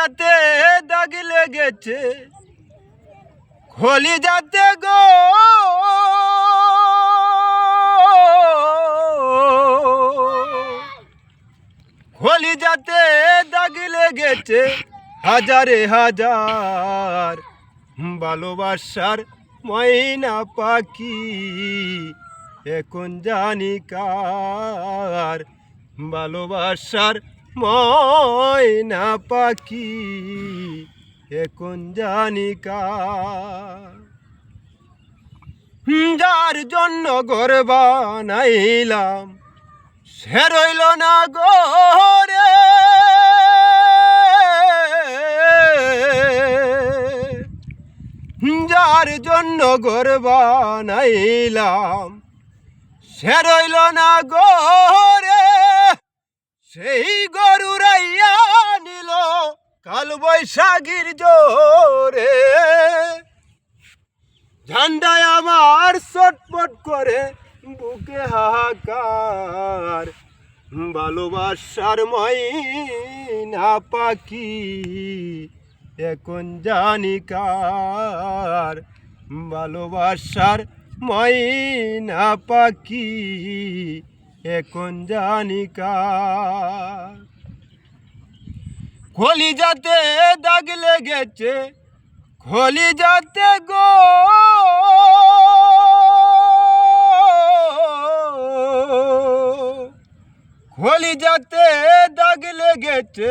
যাতে দাগ লেগেছে, খলি যাতে গো। খলি যাতে দাগ লেগেছে, হাজারে হাজার ভালোবাসার ময়না পাখি, এখন জানি কার ভালোবাসার ময়না পাখি এখন জানি কার যার জন্য ঘর বানাইলাম, সে রইল না গোরে যার জন্য ঘর বানাইলাম, সে রইল না গোরে সেই গরু রাইয়া নিল কাল বৈশাখীর জোরে। ঝান্ডায় আমার চটপট করে বুকে হাহাকার, ভালোবাসার ময়না পাখি এখন জানি কার? ভালোবাসার ময়না পাখি এখন জানি কার খলি যাতে দাগ লেগেছে খলি যাতে গো। খলি যাতে দাগ লেগেছে,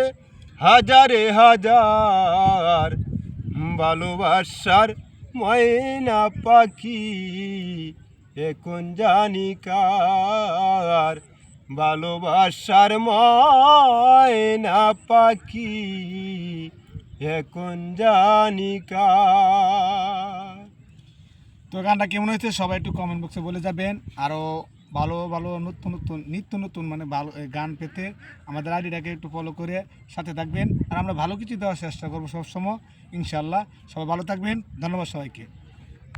হাজারে হাজার ভালোবাসার ময়না পাখি। এখন জানি কার ভালোবাসার ময়না পাখি। এখন জানি কার। তো গানটা কেমন হয়েছে সবাই একটু কমেন্ট বক্সে বলে যাবেন। আরও ভালো ভালো, নতুন নতুন, নিত্য নতুন মানে ভালো গান পেতে আমাদের আইডিটাকে একটু ফলো করে সাথে থাকবেন। আর আমরা ভালো কিছু দেওয়ার চেষ্টা করব সবসময় ইনশাল্লাহ সবাই ভালো থাকবেন। ধন্যবাদ সবাইকে।